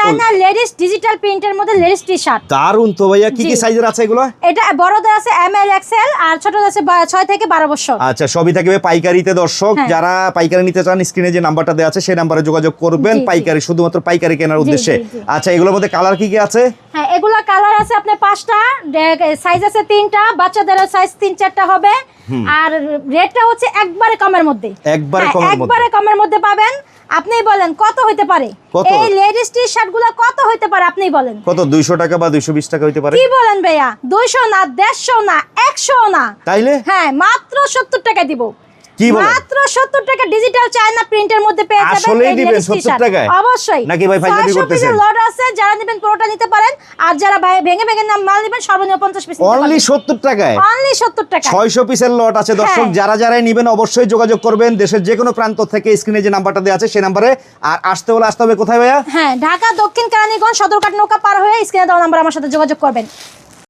China ladies digital প্রিন্টের মধ্যে ladies T shirt দারুণ তো ভাইয়া কি কি সাইজের আছে এগুলো? এটা বড়দের আছে এম এল এক্সেল আর ছোটদের আছে বা- ছয় থেকে বারো বছর। আচ্ছা সবই থাকবে পাইকারিতে দর্শক। হ্যাঁ। যারা পাইকারি নিতে চান স্ক্রিনে যে নাম্বারটা দেওয়া আছে সেই নাম্বারে যোগাযোগ করবেন। পাইকারি শুধুমাত্র পাইকারি কেনার উদ্দেশ্যে। আচ্ছা এগুলোর মধ্যে কালার কি কি আছে? হ্যাঁ এগুলা কালার আছে আপনার পাঁচটা সাইজ আছে তিনটা বাচ্চাদের সাইজ তিন চারটা হবে। আর রেটটা হচ্ছে একবারে কমের মধ্যে। একবারে হ্যাঁ, কমের মধ্যে। একবারে কমের মধ্যে পাবেন। আপনি বলেন কত হইতে পারে? এই লেডিস টি শার্টগুলো কত হইতে পারে আপনি বলেন। কত? দুইশো টাকা বা দুইশো বিশ টাকা হইতে পারে? কি বলেন ভাইয়া? দুইশো না দেড়শো না একশো না। তাইলে? হ্যাঁ মাত্র সত্তর টাকা দিব। কি বলেন? মাত্র সত্তর টাকা ডিজিটাল চায়না প্রিন্টের মধ্যে পেয়ে যাবেন আসলেই দিবেন ladies 70 টাকায়? অবশ্যই। নাকি ভাই 600 করতেছেন? লট আছে যারা নেবেন পুরোটা নিতে পারেন। আর যারা ভাই- ভেঙে ভেঙে নাম মাল নেবেন সর্বনিম্ন পঞ্চাশ পিস অনলি সত্তর টাকায়। অনলি সত্তর টাকা ছয়শো পিসের লট আছে। দর্শক হ্যাঁ। যারা যারাই নিবেন অবশ্যই যোগাযোগ করবেন। দেশের যে কোনো প্রান্ত থেকে স্ক্রিনে যে নাম্বারটা দেওয়া আছে সেই নাম্বারে আর আসতে হলে আসতে হবে কোথায় ভাইয়া? হ্যাঁ ঢাকা দক্ষিণ কেরানীগঞ্জ সদরঘাট নৌকা পার হয়ে স্ক্রিনে দেওয়া নাম্বার আমার সাথে যোগাযোগ করবেন।